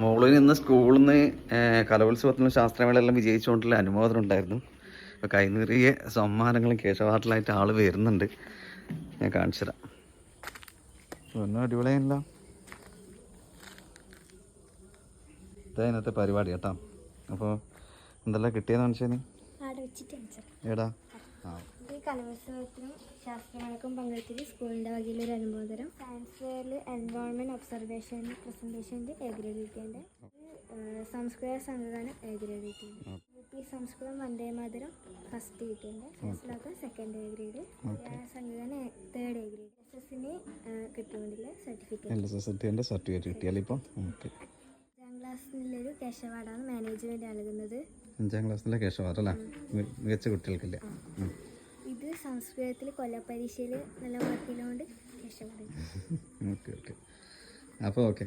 മോളിന് ഇന്ന് സ്കൂളിൽ നിന്ന് കലോത്സവത്തിലും ശാസ്ത്രമേളയെല്ലാം വിജയിച്ചുകൊണ്ടുള്ള അനുമോദനം ഉണ്ടായിരുന്നു അപ്പോൾ കൈനീറിയ സമ്മാനങ്ങളും കേശവാട്ടിലായിട്ട് ആൾ വരുന്നുണ്ട്. ഞാൻ കാണിച്ചു തരാം ഒന്നും അടിപൊളിയല്ല ഇതാ ഇന്നത്തെ പരിപാടി കേട്ടോ. അപ്പോൾ എന്തെല്ലാം കിട്ടിയെന്ന് കാണിച്ചേന് എടാ. ആ. കലോത്സവത്തിനും ശാസ്ത്രമേളക്കും പങ്കെടുത്തിട്ട് സ്കൂളിന്റെ വകയിലൊരു അനുമോദനം. സയൻസ് ഫെയറിൽ എൻവയോൺമെന്റ് ഒബ്സർവേഷൻ പ്രസന്റേഷന്റെ എ ഗ്രേഡ് കിട്ടിയുണ്ട് സംസ്കൃത സംവിധാനം എ ഗ്രേഡ് യു പി സംസ്കൃതം വന്ദേ മാതരം ഫസ്റ്റ് കിട്ടിയുണ്ട് മനസ്സിലാക്കൽ സെക്കൻഡ് എ ഗ്രേഡ് സംവിധാനം തേർഡ് എ ഗ്രേഡ് എസ് എസിന് കിട്ടുകൊണ്ടില്ല സർട്ടിഫിക്കറ്റ് സർട്ടിഫിക്കറ്റ് കിട്ടിയാലോ ഇപ്പോൾ ഓക്കെ. അഞ്ചാം ക്ലാസ്സിലൊരു കേശവാടാണ് മാനേജ്മെന്റ് നൽകുന്നത്. അഞ്ചാം ക്ലാസ്സിലെ കേശവാടല്ലേ? മികച്ച കുട്ടികൾക്കില്ല? ഇത് സംസ്കൃതത്തിൽ കൊല്ലപ്പരീക്ഷയിൽ നല്ല മാർക്കിലോണ്ട് കേശവാട് ഓക്കെ ഓക്കെ. അപ്പോൾ ഓക്കെ.